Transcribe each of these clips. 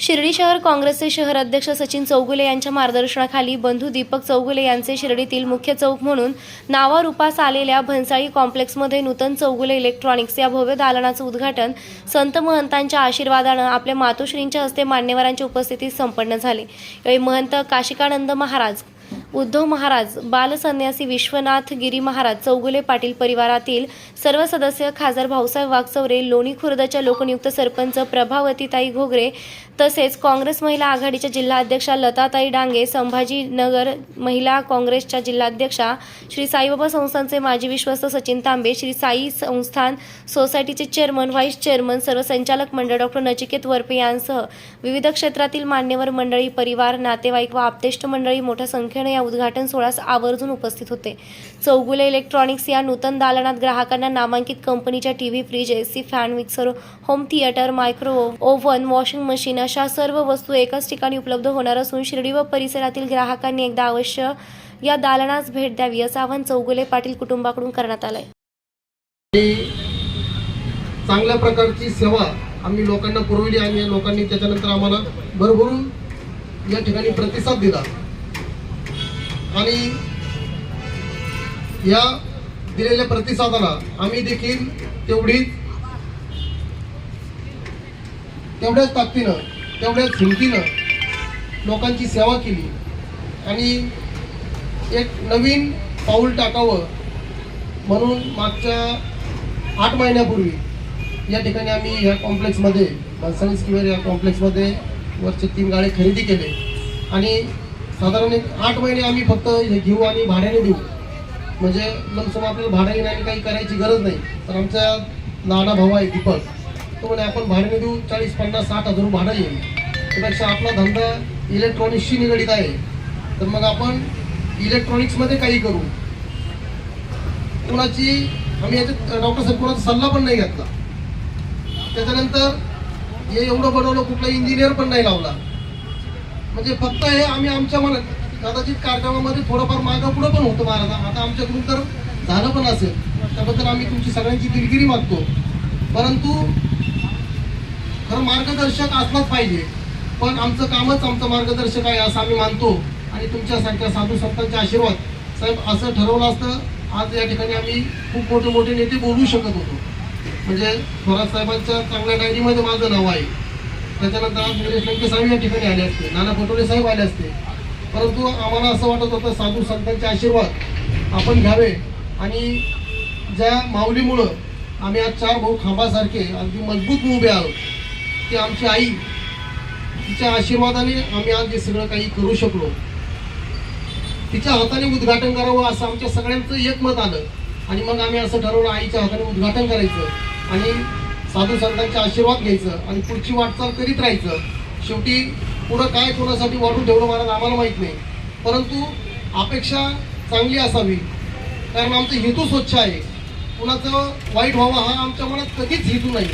शिर्डी शहर काँग्रेसचे शहर अध्यक्ष सचिन चौगुले यांच्या मार्गदर्शनाखाली बंधू दीपक चौगुले यांचे शिर्डीतील मुख्य चौक म्हणून नावारूपास आलेल्या भन्साळी कॉम्प्लेक्समध्ये नूतन चौगुले इलेक्ट्रॉनिक्स या भव्य दालनाचं उद्घाटन संत महंतांच्या आशीर्वादानं आपल्या मातोश्रींच्या हस्ते मान्यवरांच्या उपस्थितीत संपन्न झाले. यावेळी महंत काशिकानंद महाराज उद्धव महाराज बालसन्यासी विश्वनाथ गिरी महाराज चौगुले पाटील परिवारातील सर्व सदस्य खासदार भाऊसाहेब वागचौरे लोणी खुर्दच्या लोकनियुक्त सरपंच प्रभावतीताई घोगरे तसेच काँग्रेस महिला आघाडीच्या जिल्हाध्यक्षा लताताई डांगे संभाजीनगर महिला काँग्रेसच्या जिल्हाध्यक्षा श्री साईबाबा संस्थानचे माजी विश्वस्त सचिन तांबे श्री साई संस्थान सोसायटीचे चेअरमन व्हाईस चेअरमन सर्व संचालक मंडळ डॉक्टर नचिकेत वरपे यांसह विविध क्षेत्रातील मान्यवर मंडळी परिवार नातेवाईक व आप्तेष्ट मंडळी मोठ्या संख्येने या उद्घाटन सोहळ्यास आवर्जून उपस्थित होते. चौगुले इलेक्ट्रॉनिक्स या नूतन दालनात ग्राहकांना नामांकित कंपनीच्या TV fridge AC fan mixer home theatre microwave oven washing machine अशा सर्व वस्तू एकाच ठिकाणी उपलब्ध होणार असून शिर्डी व परिसरातील ग्राहकांनी एकदा अवश्य या दालनास भेट द्यावी असं आवाहन चौगुले पाटील कुटुंबाकडून करण्यात आलंय. चांगल्या प्रकारची सेवा आम्ही लोकांना पुरवली आणि लोकांनी त्याच्यानंतर आम्हाला भरभरून या ठिकाणी प्रतिसाद दिला. आणि या दिलेल्या प्रतिसादाला आम्ही देखील तेवढीच तेवढ्याच ताकदीनं तेवढ्याच हिमतीनं लोकांची सेवा केली. आणि एक नवीन पाऊल टाकावं म्हणून मागच्या आठ महिन्यापूर्वी या ठिकाणी आम्ही ह्या कॉम्प्लेक्समध्ये माणसानी स्क्वेअर या कॉम्प्लेक्समध्ये वरचे तीन गाळे खरेदी केले. आणि साधारण एक आठ महिने आम्ही फक्त हे घेऊ आणि भाड्याने देऊ. म्हणजे लमसम आपल्याला भाड्याने येण्याने काही करायची गरज नाही. तर आमचा लाडा भाऊ आहे दीपक. तो म्हणे आपण भाड्याने देऊ चाळीस पन्नास साठ हजार भाडं येईल. त्यापेक्षा आपला धंदा इलेक्ट्रॉनिक्सशी निगडीत आहे. तर मग आपण इलेक्ट्रॉनिक्समध्ये काही करू. कोणाची आम्ही याच्यात डॉक्टर साहेब कोणाचा सल्ला पण नाही घेतला. त्याच्यानंतर हे एवढं बनवलं कुठला इंजिनियर पण नाही लावला. म्हणजे फक्त हे आम्ही आमच्या मनात कदाचित कार्यक्रमामध्ये थोडंफार मागं पुढं पण होतं महाराज. आता आमच्याकडून तर झालं पण असेल. त्याबद्दल आम्ही तुमची सगळ्यांची दिलगिरी मागतो. परंतु खरं मार्गदर्शक असलाच पाहिजे. पण आमचं कामच आमचं मार्गदर्शक आहे असं आम्ही मानतो. आणि तुमच्यासारख्या साधू संतांचे आशीर्वाद साहेब असं ठरवलं असतं आज या ठिकाणी आम्ही खूप मोठे मोठे नेते बोलू शकत होतो. म्हणजे थोरात साहेबांच्या चांगल्या डायरीमध्ये माझं नाव आहे. त्याच्यानंतर आज निलेश लंके साहेब या ठिकाणी आले असते नाना पटोले साहेब आले असते. परंतु आम्हाला असं वाटत होतं साधू संतांचे आशीर्वाद आपण घ्यावे. आणि ज्या माऊलीमुळं आम्ही आज चार भाऊ खांबासारखे अगदी मजबूत उभे आहोत ती आमची आई तिच्या आशीर्वादाने आम्ही आज हे सगळं काही करू शकलो. तिच्या हाताने उद्घाटन करावं असं आमच्या सगळ्यांचं एकमत आलं. आणि मग आम्ही असं ठरवलं आईच्या हाताने उद्घाटन करायचं. आणि साधू संतांचे आशीर्वाद घ्यायचं आणि पुढची वाटचाल करीत राहायचं. शेवटी पुढं काय कोणासाठी वाढून ठेवलं मला आम्हाला माहीत नाही. परंतु अपेक्षा चांगली असावी. कारण आमचं हेतू स्वच्छ आहे. कुणाचं वाईट व्हावा हा आमच्या मनात कधीच हेतू नाही.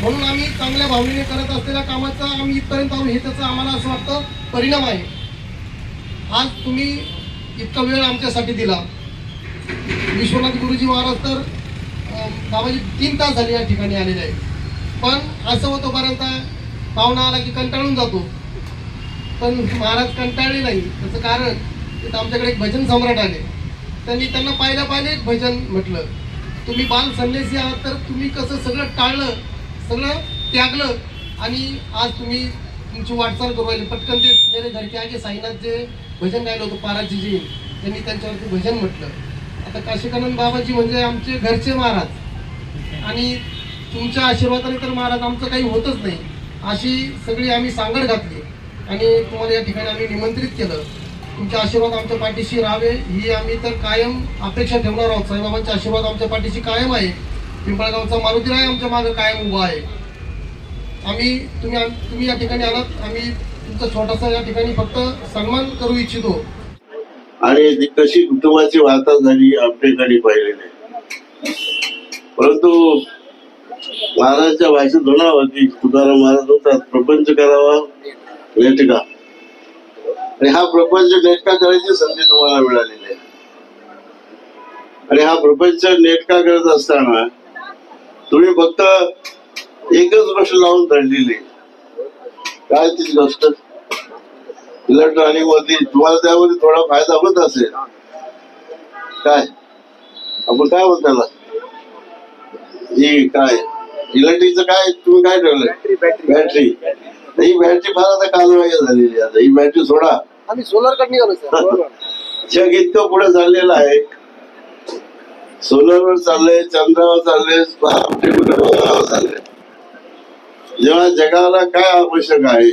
म्हणून आम्ही चांगल्या भावनेने करत असलेल्या कामाचा आम्ही इथपर्यंत आलो हे त्याचा आम्हाला असं वाटतं परिणाम आहे. आज तुम्ही इतका वेळ आमच्यासाठी दिला. विश्वनाथ गुरुजी महाराज तर कामाची बाबाजी तीन तास झाले या ठिकाणी आलेले आहेत. पण असं होतोपर्यंत पाहुणा आला की कंटाळून जातो. पण महाराज कंटाळले नाही. त्याचं कारण तिथं आमच्याकडे एक भजन सम्राट आले. त्यांनी त्यांना पाहिलं पाहिलं एक भजन म्हटलं तुम्ही बाल संन्यासी आहात तर तुम्ही कसं सगळं टाळलं सगळं त्यागलं आणि आज तुम्ही तुमची वाटचाल करू राहिली. पटकन ते मेरे घर के आगे साईनाथ जे भजन गायलं होतं पाराची जी त्यांनी त्यांच्यावरती भजन म्हटलं. आता काशिकानंद बाबाजी म्हणजे आमचे घरचे महाराज. आणि तुमच्या आशीर्वादाने तर महाराज आमचं काही होतच नाही. अशी सगळी आम्ही सांगड घातली. आणि तुम्हाला या ठिकाणी आम्ही निमंत्रित केलं. तुमचे आशीर्वाद आमच्या पाठीशी राहावे ही आम्ही तर कायम अपेक्षा ठेवणार आहोत. साईबाबांचे आशीर्वाद आमच्या पाठीशी कायम आहे. पिंपळगावचा मारुतीराय आमच्या मागे कायम उभा आहे. आम्ही तुम्ही तुम्ही या ठिकाणी आलात. आम्ही तुमचा छोटासा या ठिकाणी फक्त सन्मान करू इच्छितो. आणि कशी कुटुंबाची वार्ता झाली आपल्याकडे पाहिलेली परंतु महाराजच्या भाषेत होणार होती तुकाराम महाराज होतात प्रपंच करावा नेटका आणि हा प्रपंच नेटका करायची संधी तुम्हाला मिळालेली आहे. आणि हा प्रपंच नेटका करत असताना तुम्ही फक्त एकच गोष्ट लावून धरलेली काय ती गोष्ट? इलेक्ट्रॉनिकमध्ये तुम्हाला त्यामध्ये थोडा फायदा होत असेल. काय? आपण काय म्हणताला? ही काय? इलेक्ट्रिकचं काय? तुम्ही काय ठेवलंय? बॅटरी ही बॅटरी फार आता कालवाई झालेली आता. ही बॅटरी सोडा. आम्ही सोलरकडे निघालो सर जग इतकं पुढे चाललेलं आहे. सोलरवर चाललंय चंद्रावर चाललंय चाललंय? जेव्हा जगाला काय आवश्यक आहे?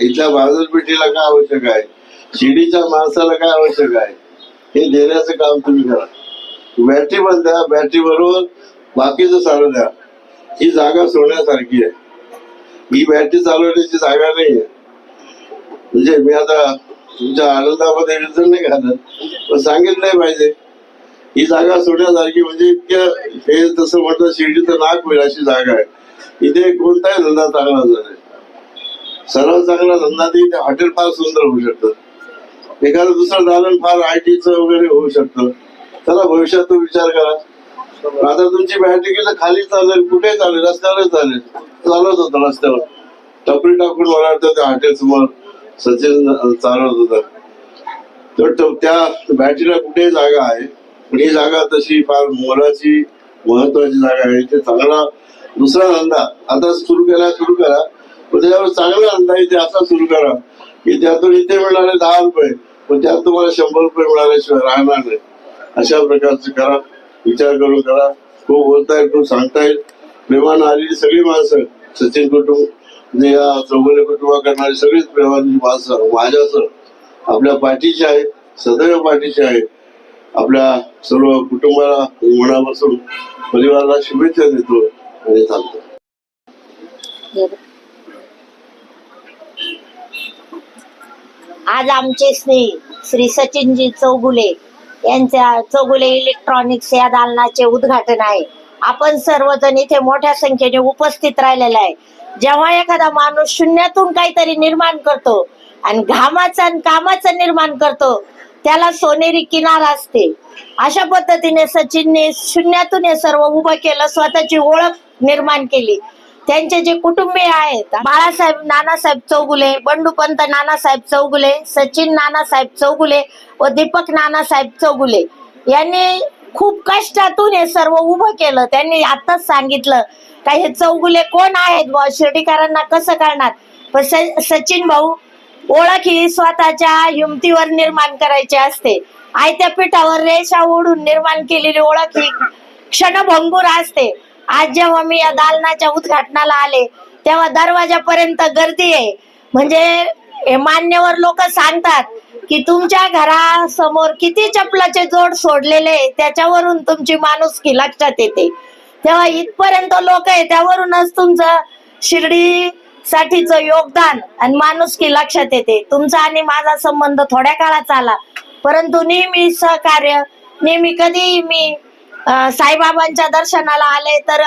इथल्या बाजारपेठीला काय आवश्यक आहे? शिडीच्या माणसाला काय आवश्यक आहे? हे देण्याचं काम तुम्ही करा. बॅटरी द्या बॅटरी बरोबर बाकीचं चालू द्या ही जागा सोडण्यासारखी आहे. ही बॅटरी चालवण्याची जागा नाही आहे. म्हणजे मी आता तुमच्या आनंदामध्ये रिझन नाही घालत पण सांगितलं नाही पाहिजे. ही जागा सोडण्यासारखी म्हणजे इतक्या हे तसं म्हणतात शिर्डीचं नाक होईल अशी जागा आहे. इथे कोणताही धंदा चांगला झाला सर्वात चांगला धंदा ते इथे हॉटेल फार सुंदर होऊ शकतं. एखादं दुसरं दालन फार आय टीचं वगैरे होऊ शकतं. त्याला भविष्यात तो विचार करा. आता तुमची बॅटरी खाली चालेल कुठे चालेल रस्त्यावर चालेल? चालत होता रस्त्यावर. टपरी टाकून मला वाटतं त्या हॉटेल समोर सचिन चालत होता. तर त्या बॅटरीला कुठे जागा आहे? पण ही जागा तशी फार मोलाची महत्वाची जागा आहे. ते चांगला दुसरा धंदा. आता सुरू केला सुरू करा. पण त्याच्यावर चांगला धंदा इथे असा सुरू करा. की त्यातून इथे मिळणारे दहा रुपये पण त्यात तुम्हाला शंभर रुपये मिळाल्याशिवाय राहणार नाही. अशा प्रकारचे करा. विचार करून करा खूप बोलता खूप सांगता येईल. प्रेमानं आलेली सगळी माणसं सचिन कुटुंब जे या कुटुंबा करणारी सगळीच प्रेमाची माणसं माझ्यासह आपल्या पाठीचे आहे सदैव पाठीचे आहे आपल्या सर्व कुटुंबाला मनापासून परिवाराला शुभेच्छा देतो आणि थांबतो आज आमचे स्नेही श्री सचिनजी चौगुले यांच्या चौगुले इलेक्ट्रॉनिक्स या दालनाचे उद्घाटन आहे. आपण सर्वजण इथे मोठ्या संख्येने उपस्थित राहिलेला आहे. जेव्हा एखादा माणूस शून्यातून काहीतरी निर्माण करतो आणि घामाचा आणि कामाचं निर्माण करतो त्याला सोनेरी किनार असते. अशा पद्धतीने सचिनने शून्यातून हे सर्व उभं केलं स्वतःची ओळख निर्माण केली. त्यांचे जे कुटुंबीय आहेत बाळासाहेब नानासाहेब चौगुले बंडूपंत नानासाहेब चौगुले सचिन नानासाहेब चौगुले व दीपक नानासाहेब चौगुले यांनी खूप कष्टातून हे सर्व उभं केलं. त्यांनी आताच सांगितलं का हे चौगुले कोण आहेत बा शिर्डीकरांना कसं करणार? पण सचिन भाऊ ओळख ही स्वतःच्या हिमतीवर निर्माण करायची असते. आयत्या पिठावर रेषा ओढून निर्माण केलेली ओळख ही क्षणभंगूर असते. आज जेव्हा मी या दालनाच्या उद्घाटनाला आले तेव्हा दरवाजापर्यंत गर्दी आहे. म्हणजे मान्यवर लोक सांगतात की तुमच्या घरासमोर किती चपलाचे जोड सोडलेले आहे, त्याच्यावरून तुमची माणुसकी लक्षात येते. तेव्हा इथपर्यंत लोक आहे त्यावरूनच तुमचं शिर्डी साठीच योगदान आणि माणुसकी लक्षात येते. तुमचा आणि माझा संबंध थोड्या काळात आला परंतु नेहमी सहकार्य नेहमी कधी मी साईबाबांच्या दर्शनाला आले तर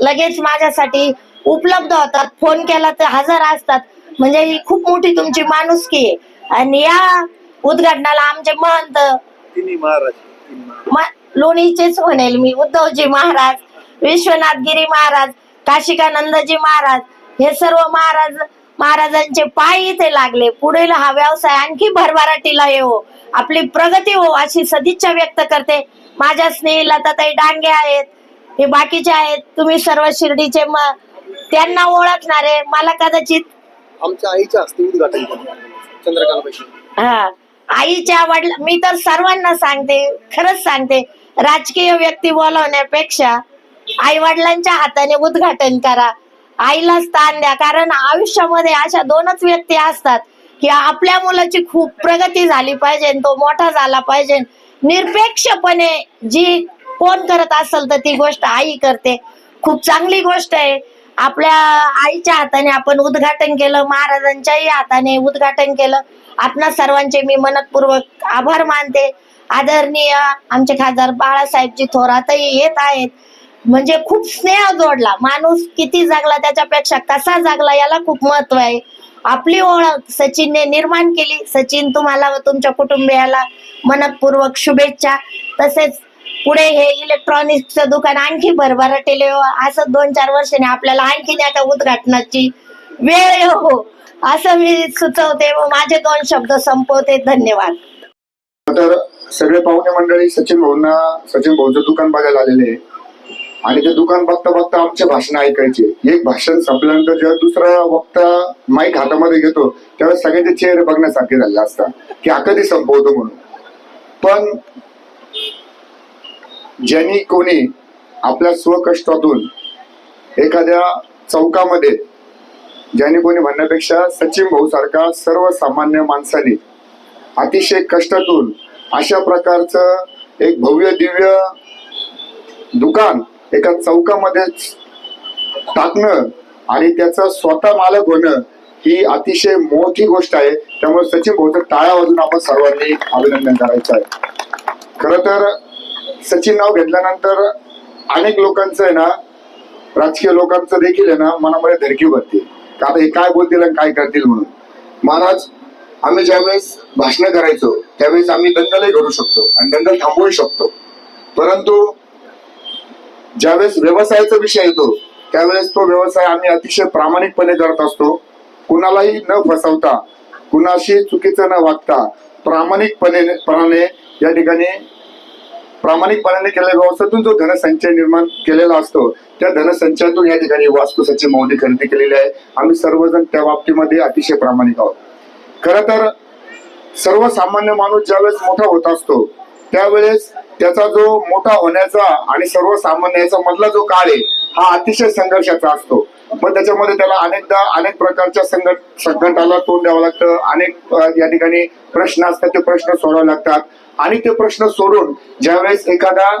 लगेच माझ्यासाठी उपलब्ध होतात. फोन केला तर हजर असतात. म्हणजे ही खूप मोठी तुमची माणुसकी आहे. आणि या उद्घाटनाला आमचे महंत म- लोणीचेच म्हणेल मी उद्धवजी महाराज विश्वनाथ गिरी महाराज काशिकानंदजी महाराज हे सर्व महाराज महाराजांचे पाय इथे लागले. पुढील हा व्यवसाय आणखी भरभराटीला येवो. आपली प्रगती हो अशी सदिच्छा व्यक्त करते. माझ्या स्नेही लताताई डांगे आहेत. हे बाकीचे आहेत. तुम्ही सर्व शिर्डीचे म त्यांना ओळखणारे. मला कदाचित आमच्या आईच्या हस्ते उद्घाटन केलं चंद्रकांत हा. आईच्या वडला मी तर सर्वांना सांगते. खरंच सांगते. राजकीय व्यक्ती बोलवण्यापेक्षा आई वडिलांच्या हाताने उद्घाटन करा. आईला स्थान द्या. कारण आयुष्यामध्ये अशा दोनच व्यक्ती असतात की आपल्या मुलाची खूप प्रगती झाली पाहिजे तो मोठा झाला पाहिजे. निरपेक्षपणे जी कोण करत असेल तर ती गोष्ट आई करते. खूप चांगली गोष्ट आहे. आपल्या आईच्या हाताने आपण उद्घाटन केलं महाराजांच्याही हाताने उद्घाटन केलं. आपणा सर्वांचे मी मनपूर्वक आभार मानते. आदरणीय आमचे खासदार बाळासाहेबजी थोरातही येत आहेत. म्हणजे खूप स्नेह जोडला. माणूस किती जगला त्याच्यापेक्षा कसा जागला याला खूप महत्त्व आहे. आपली ओळख. सचिनने निर्माण केली. सचिन तुम्हाला व तुमच्या कुटुंबियाला मनपूर्वक शुभेच्छा. तसेच पुढे हे इलेक्ट्रॉनिक्सचं दुकान आणखी भरभराटेले हो. असं दोन चार वर्षाने आपल्याला आणखीन एका उद्घाटनाची वेळ हो. असं मी सुचवते व माझे दोन शब्द संपवते. धन्यवाद. तर सगळे पाहुणे मंडळी सचिन भाऊंना सचिन भाऊचं दुकान बघायला आलेले आहे. आणि ते दुकान बघता बघता आमचे भाषण ऐकायचे. एक भाषण संपल्यानंतर जेव्हा दुसरा वक्ता माईक हातामध्ये घेतो त्यावेळेस सगळ्यांचे चेहरे बघण्यासारखे झाले असतात. की हा कधी संपवतो म्हणून. पण ज्यांनी कोणी आपल्या स्वकष्टातून एखाद्या चौकामध्ये ज्यांनी कोणी म्हणण्यापेक्षा सचिन भाऊ सारखा सर्वसामान्य माणसाने अतिशय कष्टातून अशा प्रकारचं एक भव्य दिव्य दुकान एका चौकामध्ये टाकणं आणि त्याचं स्वतः मालक होणं ही अतिशय मोठी गोष्ट आहे. त्यामुळे सचिन भाऊचं टाळ्या वाजून आपण सर्वांनी अभिनंदन करायचं आहे. खर तर सचिन नाव घेतल्यानंतर अनेक लोकांचं आहे ना राजकीय लोकांचं देखील आहे ना मनामध्ये धडकी भरते का आता हे काय बोलतील आणि काय करतील म्हणून. महाराज आम्ही ज्यावेळेस भाषण करायचो त्यावेळेस आम्ही दंगलही करू शकतो आणि दंगल थांबवू शकतो. परंतु ज्यावेळेस व्यवसायाचा विषय येतो त्यावेळेस तो व्यवसाय आम्ही अतिशय प्रामाणिकपणे करत असतो. कुणालाही न फसवता कुणाशी चुकीचं न वागता प्रामाणिकपणे पणाने या ठिकाणी प्रामाणिकपणाने केलेल्या व्यवसायातून जो धनसंचय निर्माण केलेला असतो त्या धनसंचयातून या ठिकाणी वास्तू सचिन महोदय खरेदी केलेली आहे. आम्ही सर्वजण त्या बाबतीमध्ये अतिशय प्रामाणिक आहोत. खर तर सर्वसामान्य माणूस ज्यावेळेस मोठा होत असतो त्यावेळेस त्याचा जो मोठा होण्याचा आणि सर्वसामान्याचा मधला जो काळ आहे हा अतिशय संघर्षाचा असतो. मग त्याच्यामध्ये त्याला अनेकदा अनेक प्रकारच्या संघट संकटाला तोंड द्यावं लागतं. अनेक या ठिकाणी प्रश्न असतात ते प्रश्न सोडावे लागतात. आणि ते प्रश्न सोडून ज्यावेळेस एखादा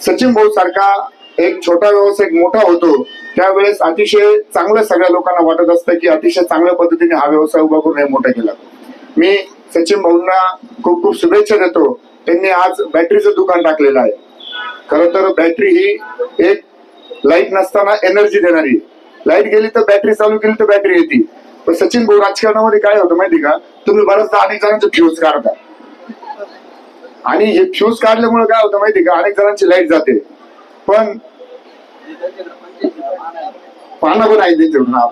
सचिन भाऊ सारखा एक छोटा व्यवसाय मोठा होतो त्यावेळेस अतिशय चांगलं सगळ्या लोकांना वाटत असतं की अतिशय चांगल्या पद्धतीने हा व्यवसाय उभा करून हे मोठा केला. मी सचिन भाऊंना खूप खूप शुभेच्छा देतो. त्यांनी आज बॅटरीचं दुकान टाकलेलं आहे. खर तर बॅटरी ही एक लाइट नसताना एनर्जी देणारी लाइट गेली तर बॅटरी चालू केली तर बॅटरी येते. पण सचिन भाऊ राजकारणामध्ये काय होतं माहिती का? तुम्ही बऱ्याचदा अनेक जणांचे फ्यूज काढता. आणि हे फ्यूज काढल्यामुळे काय होतं माहिती का? अनेक जणांची लाइट जाते. पण पानं पण आहे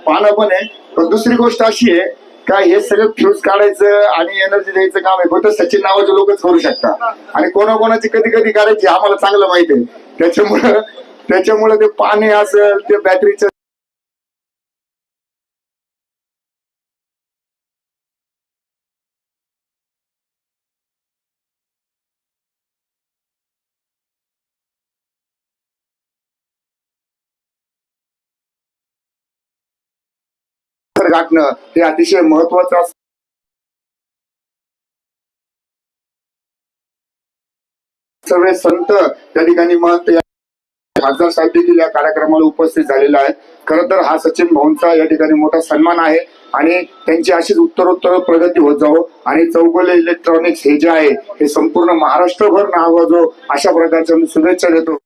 पानं पण आहे. पण दुसरी गोष्ट अशी आहे काय हे सगळं फ्यूज काढायचं आणि एनर्जी द्यायचं काम आहे. फक्त सचिन नावाचे लोकच करू शकतात. आणि कोणाकोणाची कधी कधी काढायची आम्हाला चांगलं माहिती आहे. त्याच्यामुळं त्याच्यामुळे ते पाणी असेल ते बॅटरीचं गाठणं हे अतिशय महत्वाचं असतं. सर्व संत त्या ठिकाणी महंत खासदार साहेब देखील या कार्यक्रमाला उपस्थित झालेला आहे खर तर हा सचिन भाऊंचा या ठिकाणी मोठा सन्मान आहे आणि त्यांची अशीच उत्तरोत्तर प्रगती होत जावो आणि चौगले इलेक्ट्रॉनिक्स हे जे आहे हे संपूर्ण महाराष्ट्रभर नाव जो अशा प्रकारच्या मी शुभेच्छा देतो.